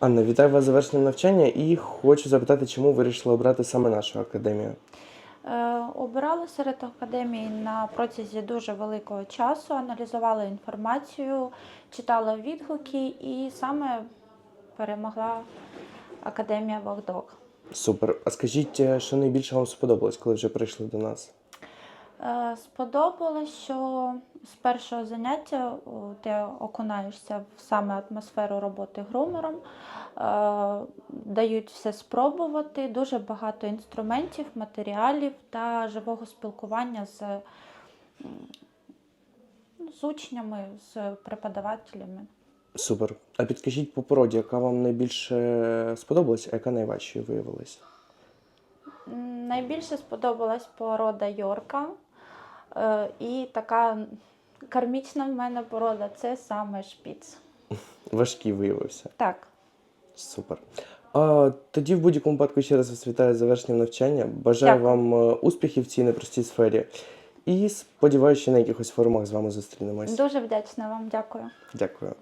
Анна, вітаю вас з завершенням навчання і хочу запитати, чому вирішили обрати саме нашу академію. Е, Обирали серед академій на протязі дуже великого часу, аналізували інформацію, читали відгуки і саме перемогла академія Вагдок. Супер. А скажіть, е, що найбільше вам сподобалось, коли вже прийшли до нас? Е, Сподобалось, що з першого заняття ти окунаєшся в саме атмосферу роботи грумером, е, дають все спробувати, дуже багато інструментів, матеріалів та живого спілкування з, з учнями, з преподавателями. Супер. А підкажіть по породі, яка вам найбільше сподобалась, а яка найважчою виявилася? Найбільше сподобалась порода Йорка. Е, І така кармічна в мене порода це саме шпіц. Важкий виявився. Так. Супер. А, тоді в будь-якому випадку ще раз вас вітаю з завершенням навчання. Бажаю Дякую. вам е, успіхів в цій непростій сфері. І сподіваюся, що на якихось форумах з вами зустрінемось. Дуже вдячна вам, дякую. Дякую.